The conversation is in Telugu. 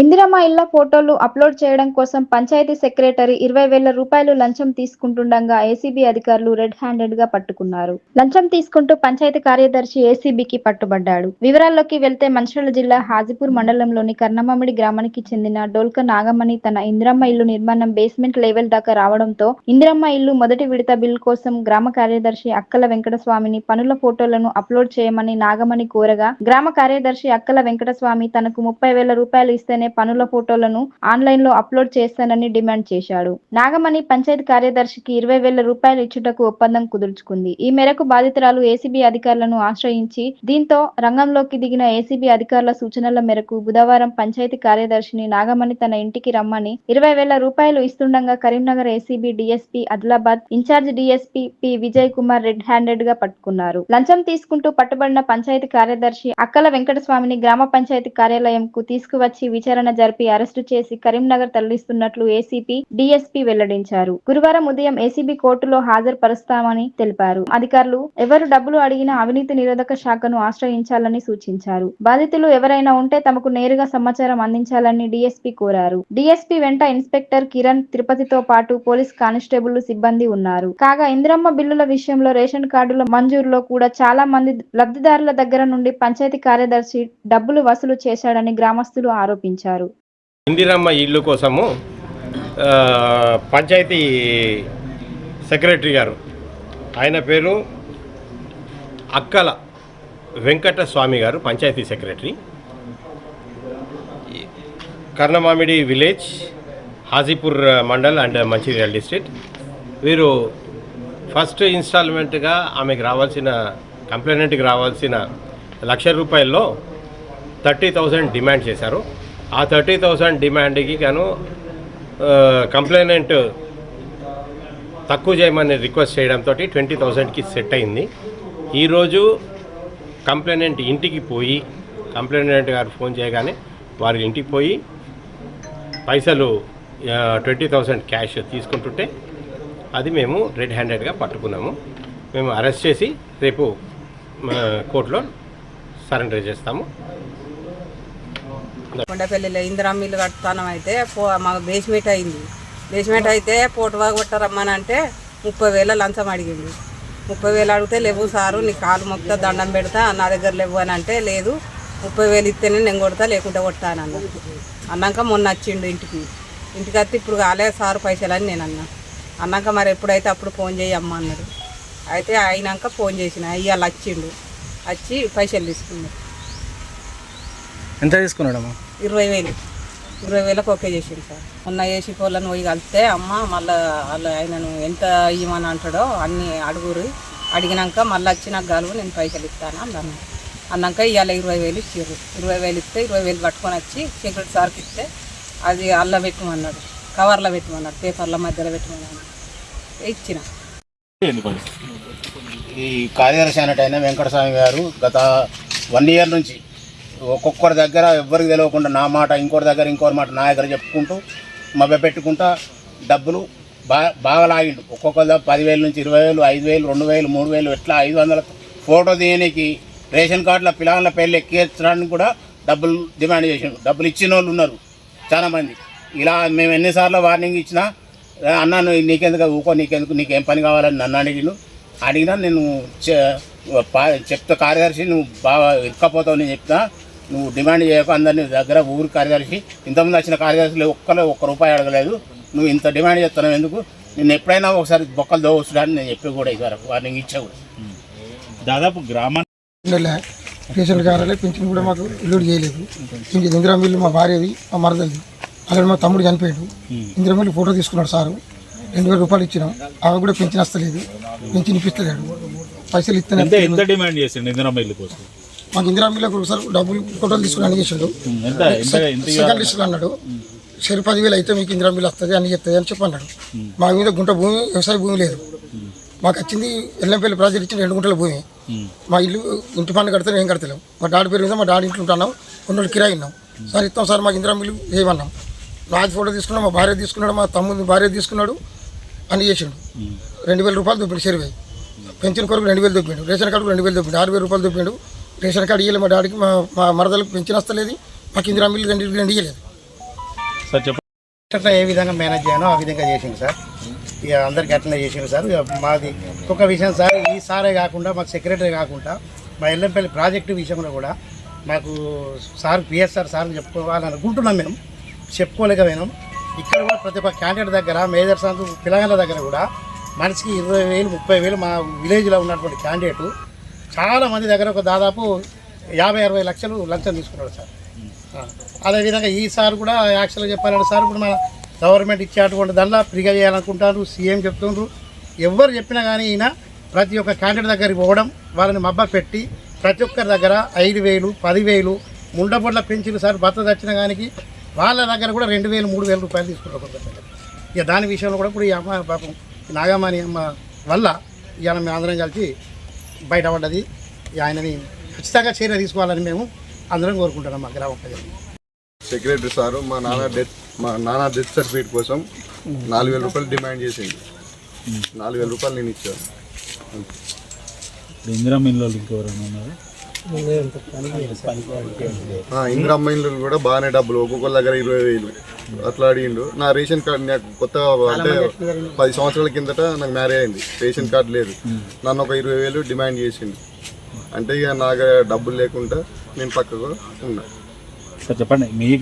ఇందిరమ్మ ఇళ్ళ ఫోటోలు అప్లోడ్ చేయడం కోసం పంచాయతీ సెక్రటరీ ఇరవై వేల రూపాయలు లంచం తీసుకుంటుండగా ఏసీబీ అధికారులు రెడ్ హ్యాండెడ్గా పట్టుకున్నారు. లంచం తీసుకుంటూ పంచాయతీ కార్యదర్శి ఏసీబీకి పట్టుబడ్డాడు. వివరాల్లోకి వెళ్తే మంచిర్యాల జిల్లా హాజీపూర్ మండలంలోని కర్ణమామిడి గ్రామానికి చెందిన డోల్క నాగమణి తన ఇందిరమ్మ ఇల్లు నిర్మాణం బేస్మెంట్ లెవెల్ దాకా రావడంతో ఇందిరమ్మ ఇల్లు మొదటి విడత బిల్ కోసం గ్రామ కార్యదర్శి అక్కల వెంకటస్వామిని పనుల ఫోటోలను అప్లోడ్ చేయమని నాగమణి కోరగా గ్రామ కార్యదర్శి అక్కల వెంకటస్వామి తనకు ముప్పై వేల రూపాయలు ఇస్తేనే పనుల ఫోటోలను ఆన్లైన్లో అప్లోడ్ చేస్తానని డిమాండ్ చేశాడు. నాగమణి పంచాయతీ కార్యదర్శికి ఇరవై వేల రూపాయలు ఇచ్చుటకు ఒప్పందం కుదుర్చుకుంది. ఈ మేరకు బాధితురాలు ఏసీబీ అధికారులను ఆశ్రయించి దీంతో రంగంలోకి దిగిన ఏసీబీ అధికారుల సూచనల మేరకు బుధవారం పంచాయతీ కార్యదర్శిని నాగమణి తన ఇంటికి రమ్మని ఇరవై వేల రూపాయలు ఇస్తుండగా Karimnagar ACB DSP Adilabad incharge DSP P Vijay Kumar red హ్యాండెడ్గా పట్టుకున్నారు. లంచం తీసుకుంటూ పట్టుబడిన పంచాయతీ కార్యదర్శి అక్కల వెంకటస్వామిని గ్రామ పంచాయతీ కార్యాలయంకు తీసుకువచ్చి విచారణ జరిపి అరెస్టు చేసి కరీంనగర్ తరలిస్తున్నట్లు ఏసీపీ డీఎస్పీ వెల్లడించారు. గురువారం ఉదయం ఏసీబీ కోర్టులో హాజరుపరుస్తామని తెలిపారు. అధికారులు ఎవరు డబ్బులు అడిగినా అవినీతి నిరోధక శాఖను ఆశ్రయించాలని సూచించారు. బాధితులు ఎవరైనా ఉంటే తమకు నేరుగా సమాచారం అందించాలని డీఎస్పీ కోరారు. డీఎస్పీ వెంట ఇన్స్పెక్టర్ కిరణ్ తిరుపతితో పాటు పోలీస్ కానిస్టేబుల్ సిబ్బంది ఉన్నారు. కాగా ఇందిరమ్మ బిల్లుల విషయంలో రేషన్ కార్డుల మంజూరులో కూడా చాలా మంది లబ్ధిదారుల దగ్గర నుండి పంచాయతీ కార్యదర్శి డబ్బులు వసూలు చేశాడని గ్రామస్తులు ఆరోపించారు. ఇందిరమ్మ ఇల్లు కోసము పంచాయతీ సెక్రటరీ గారు ఆయన పేరు Akkala Venkata Swamy garu panchayat secretary. Karnamamidi village Hajipur mandal and Mancherial district. వీరు ఫస్ట్ ఇన్స్టాల్మెంట్గా ఆమెకు రావాల్సిన కంప్లైనెంట్కి రావాల్సిన లక్ష రూపాయల్లో థర్టీ థౌజండ్ డిమాండ్ చేశారు. ఆ థర్టీ థౌసండ్ డిమాండ్కి గాను కంప్లైనెంట్ తక్కువ చేయమని రిక్వెస్ట్ చేయడంతో ట్వంటీ థౌజండ్కి సెట్ అయింది. ఈరోజు కంప్లైనెంట్ ఇంటికి పోయి కంప్లైనెంట్ గారు ఫోన్ చేయగానే వారి ఇంటికి పోయి పైసలు ట్వంటీ థౌసండ్ క్యాష్ తీసుకుంటుంటే అది మేము రెడ్ హ్యాండెడ్గా పట్టుకున్నాము. మేము అరెస్ట్ చేసి రేపు కోర్టులో సరెండర్ చేస్తాము. కొండపల్లిలో ఇందిరమ్మ ఇల్లు కడతానం అయితే పో మాకు బేస్మెంట్ అయింది. బేస్మెంట్ అయితే పోటువా కొట్టరమ్మని అంటే ముప్పై వేల లంచం అడిగింది ముప్పై వేలు అడిగితే లేవు సారు నీ కాలు మొక్తా దండం పెడతా నా దగ్గర లేవు అని అంటే లేదు. ముప్పై వేలు ఇస్తేనే నేను కొడతా లేకుంటే కొడతా అన్నాక మొన్న వచ్చిండు ఇంటికి. ఇంటికి వస్తే ఇప్పుడు కాలే సారు పైసలు అని నేను అన్నా. అన్నాక మరి ఎప్పుడైతే అప్పుడు ఫోన్ చేయమ్మ అన్నాడు. అయితే అయినాక ఫోన్ చేసిన ఇవాళ వచ్చిండు. వచ్చి పైసలు తీసుకున్నాడు. ఎంత తీసుకున్నాడమ్మా? ఇరవై వేలు. ఇరవై వేలకు ఓకే చేసింది సార్. మొన్న ఏసీ కోళ్ళని పోయి కలిస్తే అమ్మ మళ్ళీ వాళ్ళు ఆయనను ఎంత ఇవ్వమని అంటాడో అన్ని అడుగురు. అడిగినాక మళ్ళీ వచ్చి నాకు గలువు నేను పైసలు ఇస్తాను అన్నాను అన్నాక ఇవాళ ఇరవై వేలు ఇచ్చారు ఇరవై వేలు ఇస్తే ఇరవై వేలు పట్టుకొని వచ్చి సెక్యూరిటీ సార్కి ఇస్తే అది అల్ల పెట్టమన్నాడు. కవర్లో పెట్టమన్నాడు. పేపర్ల మధ్యలో పెట్టమన్నాడు. ఇచ్చిన. ఈ కార్యదర్శి అన్నట్టయిన వెంకటస్వామి గారు గత వన్ ఇయర్ నుంచి ఒక్కొక్కరి దగ్గర ఎవ్వరికి తెలియకుండా నా మాట ఇంకోటి దగ్గర ఇంకోటి మాట నా దగ్గర చెప్పుకుంటూ మభ్య పెట్టుకుంటా డబ్బులు బాగా బాగా లాగిండు ఒక్కొక్కరి దగ్గర పదివేల నుంచి ఇరవై వేలు ఐదు వేలు రెండు వేలు మూడు వేలు ఎట్లా ఐదు వందల ఫోటో తీయడానికి రేషన్ కార్డుల పిల్లల పెళ్ళి ఎక్కించడానికి కూడా డబ్బులు డిమాండ్ చేసిండు. డబ్బులు ఇచ్చిన వాళ్ళు ఉన్నారు చాలామంది ఇలా మేము ఎన్నిసార్లు వార్నింగ్ ఇచ్చినా "ఏ అన్న నీకెందుకు ఊకో నీకెందుకు నీకేం పని కావాలని నన్ను అడిగిను అడిగినా నేను చె- పా- చెప్తా కార్యదర్శి నువ్వు బాగా ఇరుక్కపోతావు నేను చెప్తా. నువ్వు డిమాండ్ చేయకు అందరినీ దగ్గర ఊరి కార్యదర్శి ఇంతకుముందు వచ్చిన కార్యదర్శులు ఒక్కరు ఒక్క రూపాయి అడగలేదు. నువ్వు ఇంత డిమాండ్ చేస్తున్నావు ఎందుకు? నేను ఎప్పుడైనా ఒకసారి బొక్కలు దోవచ్చుడని నేను చెప్పి కూడా ఇదివరకు వార్నింగ్ ఇచ్చా కూడా దాదాపు ఉండే రేషన్ కార్యాలయ కూడా మాకు ఇల్లు చేయలేదు. ఇంక ఇందిరా మిల్లు మా భార్యది మా మరదది అలాగే మా తమ్ముడు చనిపోయాడు. ఇందిరా మిల్లు ఫోటో తీసుకున్నాడు సారు. రెండు వేల రూపాయలు ఇచ్చినాం. ఆమె కూడా పెన్షన్ వస్తలేదు. పెన్షన్ ఇప్పిస్తలేడు. పైసలు ఇస్తేనే ఎంత డిమాండ్ చేసిండు ఇందిరమ్మ ఇల్లు కోసం మాకు ఇందిరా మిల్లు ఒకసారి డబ్బులు ఫోటోలు తీసుకుని అని చేసాడు. సెకండ్ లిస్టులో అన్నాడు. సరే పదివేలు అయితే మీకు ఇందిరా మిల్లు వస్తుంది అని చెప్తుంది అని చెప్పి అన్నాడు. మా మీద గుంట భూమి వ్యవసాయ భూమి లేదు. మాకు వచ్చింది ఎల్లంపల్లి ప్రాజెక్ట్ ఇచ్చిన రెండు గుంటల భూమి. మా ఇల్లు ఇంటి పన్ను కడితే నేను కడతలేం. మా డాడీ పేరు మీద మా డాడీ ఇంట్లో ఉంటున్నాం. కొన్ని కిరాయి ఉన్నాం. సార్ ఇస్తాం సార్ మాకు ఇందిరా మిల్లు చేయమన్నాం. రాజు ఫోటో తీసుకున్నాడు మా భార్య తీసుకున్నాడు మా తమ్ముడు భార్య తీసుకున్నాడు అని చేసిండు. రెండు వేల రూపాయలు దొప్పిండు సరిపోయి పెన్షన్ కొరకు రెండు వేలు దొప్పిండు రేషన్ కార్డు రెండు వేలు దొప్పిండు ఆరు వేల రూపాయలు దొప్పిండు రేషన్ కార్డు ఇవ్వలేదు మా డాడీకి మా మా మరదలకు పెన్షన్ వస్తలేదు మాకు ఇందిరా మిల్లు రెండు రెండు ఇవ్వలేదు సార్ చెప్పండి ఏ విధంగా మేనేజ్ చేయనో? ఆ విధంగా చేసింది సార్. ఇక అందరికి అట్లనే చేసింది సార్. ఇక మాది ఒక విషయం సార్ ఈ సారే కాకుండా మాకు సెక్రటరీ కాకుండా మా ఎల్లంపల్లి ప్రాజెక్టు విషయంలో కూడా మాకు సార్ పిఎస్ఆర్ సార్ చెప్పుకోవాలని అనుకుంటున్నాం మేము. చెప్పుకోలేకపోయినాం. ఇక్కడ కూడా ప్రతి ఒక్క క్యాండిడేట్ దగ్గర మేజర్ సంతు పిల్లగాళ్ళ దగ్గర కూడా మనిషికి ఇరవై వేలు ముప్పై వేలు మా విలేజ్లో ఉన్నటువంటి క్యాండిడేట్ చాలా మంది దగ్గర ఒక దాదాపు యాభై అరవై లక్షలు లంచం తీసుకున్నాడు సార్. అదేవిధంగా ఈ సార్ కూడా యాక్చువల్గా చెప్పాలంటే సార్ ఇప్పుడు మన గవర్నమెంట్ ఇచ్చేటువంటి దానిలో ఫ్రీగా చేయాలనుకుంటారు సీఎం చెప్తుండ్రు. ఎవరు చెప్పినా కానీ ఈయన ప్రతి ఒక్క క్యాండిడేట్ దగ్గరికి పోవడం వాళ్ళని మబ్బ పెట్టి ప్రతి ఒక్కరి దగ్గర ఐదు వేలు పదివేలు ముండబొడ్ల పెంచిన సార్ భర్త తెచ్చిన కానీ వాళ్ళ దగ్గర కూడా రెండు వేలు మూడు వేల రూపాయలు తీసుకుంటారు కొంత ఇక దాని విషయంలో కూడా ఇప్పుడు ఈ అమ్మ పాపం నాగమాని అమ్మ వల్ల ఇవాళ మేము అందరం కలిసి బయటపడ్డది ఈ ఆయనని ఖచ్చితంగా చర్య తీసుకోవాలని మేము అందరం కోరుకుంటున్నాం మా గ్రామ ప్రజలు. సెక్రటరీ సారు మా నాన్న డెత్ మా నాన్న డెత్ సర్టిఫికేట్ కోసం నాలుగు వేల రూపాయలు డిమాండ్ చేసింది నాలుగు వేల రూపాయలు నేను ఇచ్చాను. ఇందిరా మిల్లు ఇంకెవరైనా ఉన్నారు? ఇందిరా అమ్మాయిలు కూడా బాగానే డబ్బులు. ఒక్కొక్కరి దగ్గర ఇరవై వేలు. అట్లా అడిగిండు. నా రేషన్ కార్డు నాకు కొత్త అంటే పది సంవత్సరాల కిందట నాకు మ్యారేజ్ అయింది. రేషన్ కార్డు లేదు. నన్ను ఒక ఇరవై వేలు డిమాండ్ చేసిండు. అంటే ఇక నాకు డబ్బులు లేకుండా నేను పక్కకు ఉన్నా. సార్ చెప్పండి. మీ